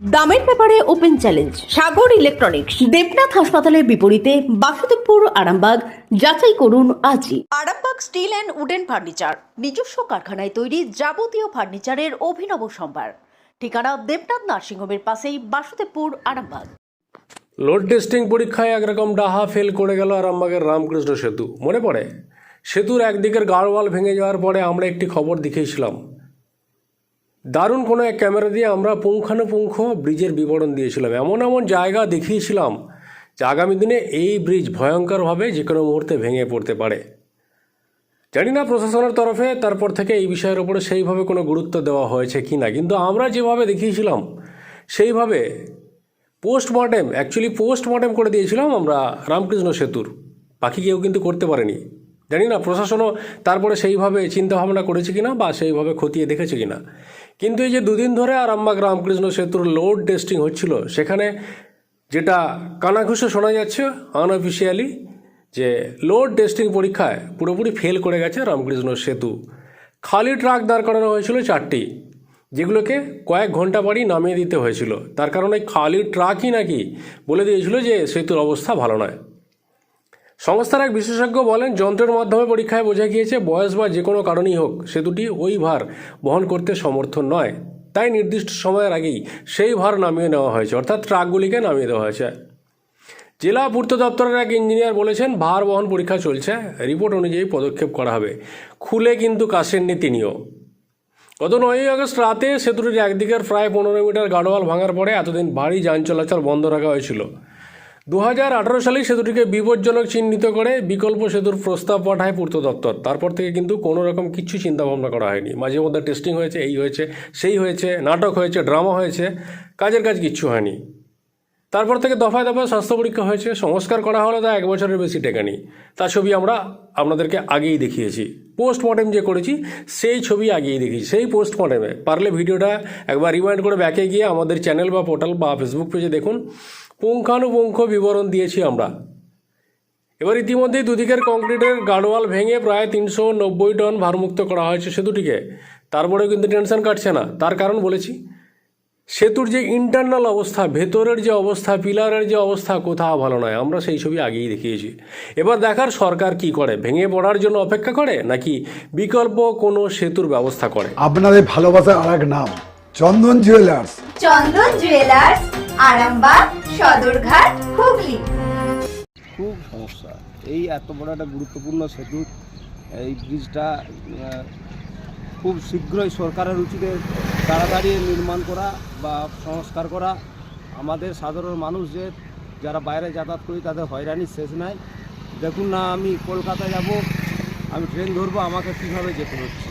দামের ব্যাপারে open challenge Sagar electronics Debnath হাসপাতালের বিপরীতে বাসুদেবপুর আরামবাগ যাচাই করুন আজই। Arambagh steel and wooden furniture নিজস্ব কারখানায় তৈরি যাবতীয় ফার্নিচারের অভিনব সম্ভার। ঠিকানা দেবনাথ নার্সিংহোমের পাশেই বাসুদেবপুর আরামবাগ। লোড টেস্টিং পরীক্ষায় একরকম ডাহা ফেল করে গেল আরামবাগের রামকৃষ্ণ সেতু। মনে পড়ে? সেতুর একদিকের গাড়ওয়াল ভেঙে যাওয়ার পরে আমরা একটি খবর দেখিয়েছিলাম দারুণ কোনো এক ক্যামেরা দিয়ে আমরা পুঙ্খানুপুঙ্খ ব্রিজের বিবরণ দিয়েছিলাম। এমন এমন জায়গা দেখিয়েছিলাম যে আগামী দিনে এই ব্রিজ ভয়ঙ্করভাবে যে কোনো মুহূর্তে ভেঙে পড়তে পারে। জানি না প্রশাসনের তরফে তারপর থেকে এই বিষয়ের উপরে সেইভাবে কোনো গুরুত্ব দেওয়া হয়েছে কি না, কিন্তু আমরা যেভাবে দেখিয়েছিলাম, সেইভাবে পোস্টমর্টেম অ্যাকচুয়ালি পোস্টমর্টেম করে দিয়েছিলাম আমরা রামকৃষ্ণ সেতুর। বাকি কেউ কিন্তু করতে পারেনি। জানি না প্রশাসনও তারপরে সেইভাবে চিন্তাভাবনা করেছে কি না বা সেইভাবে খতিয়ে দেখেছে কিনা। কিন্তু এই যে দুদিন ধরে আর আরামবাগ রামকৃষ্ণ সেতুর লোড টেস্টিং হচ্ছিল, সেখানে যেটা কানাঘুষে শোনা যাচ্ছে আনঅফিসিয়ালি যে লোড টেস্টিং পরীক্ষায় পুরোপুরি ফেল করে গেছে রামকৃষ্ণ সেতু। খালি ট্রাক দাঁড় করানো হয়েছিল চারটি, যেগুলোকে কয়েক ঘণ্টা পরই নামিয়ে দিতে হয়েছিল। তার কারণে খালি ট্রাকই নাকি বলে দিয়েছিল যে সেতুর অবস্থা ভালো নয়। সংস্থার এক বিশেষজ্ঞ বলেন, যন্ত্রের মাধ্যমে পরীক্ষায় বোঝা গিয়েছে বয়স বা যে কোনো কারণেই হোক সেতুটি ওই ভার বহন করতে সমর্থন নয়। তাই নির্দিষ্ট সময়ের আগেই সেই ভার নামিয়ে নেওয়া হয়েছে, অর্থাৎ ট্রাকগুলিকে নামিয়ে দেওয়া হয়েছে। জেলা পূর্ত দপ্তরের এক ইঞ্জিনিয়ার বলেছেন, ভার বহন পরীক্ষা চলছে, রিপোর্ট অনুযায়ী পদক্ষেপ করা হবে। খুলে কিন্তু কাশেননি তিনিও। গত নয়ই আগস্ট রাতে সেতুটির একদিকের প্রায় পনেরো মিটার গাড়োয়াল ভাঙার পরে এতদিন ভারী যান চলাচল বন্ধ রাখা হয়েছিল। দু হাজার আঠারো সালেই সেতুটিকে বিপজ্জনক চিহ্নিত করে বিকল্প সেতুর প্রস্তাব পাঠায় পূর্ত দপ্তর। তারপর থেকে কিন্তু কোনো রকম কিছু চিন্তাভাবনা করা হয়নি। মাঝে মধ্যে টেস্টিং হয়েছে, এই হয়েছে, সেই হয়েছে, নাটক হয়েছে ড্রামা হয়েছে, কাজের কাজ কিচ্ছু হয়নি। তারপর থেকে দফায় দফায় স্বাস্থ্য পরীক্ষা হয়েছে, সংস্কার করা হলো তা এক বছরের বেশি টেকেনি তার ছবি আমরা আপনাদেরকে আগেই দেখিয়েছি। পোস্টমর্টেম যে করেছি, সেই ছবি আগেই দেখিয়েছি। সেই পোস্টমর্টেমে পারলে ভিডিওটা একবার রিমাইন্ড করে ব্যাকে গিয়ে আমাদের চ্যানেল বা পোর্টাল বা ফেসবুক পেজে দেখুন। পুঙ্খানুপুঙ্খ বিবরণ দিয়েছি আমরা। এবার ইতিমধ্যেই দুদিকের কংক্রিটের গাড়োয়াল ভেঙে প্রায় তিনশো নব্বই টন ভারমুক্ত করা হয়েছে সেতুটিকে। তারপরেও কিন্তু টেনশন কাটছে না। তার কারণ বলেছি সেতুর যে ইন্টারনাল অবস্থা ভেতরের যে অবস্থা পিলারের যে অবস্থা কোথাও ভালো নয়। আমরা সেই ছবি আগেই দেখিয়েছি। এবার দেখার সরকার কি করে? ভেঙে পড়ার জন্য অপেক্ষা করে নাকি বিকল্প কোনো সেতুর ব্যবস্থা করে? আপনাদের ভালোবাসার আর এক নাম চন্দন জুয়েলার্স চন্দন জুয়েলার্স আরামবাগ, সদরঘাট, হুগলি। খুব সমস্যা। এই এত বড় একটা গুরুত্বপূর্ণ সেতু, এই ব্রিজটা খুব শীঘ্রই সরকারের উচিত তাড়াতাড়ি নির্মাণ করা বা সংস্কার করা। আমাদের সাধারণ মানুষ যে, যারা বাইরে যাতায়াত করি তাদের হয়রানির শেষ নাই। দেখুন না আমি কলকাতা যাব, আমি ট্রেন ধরবো, আমাকে কীভাবে যেতে হচ্ছে?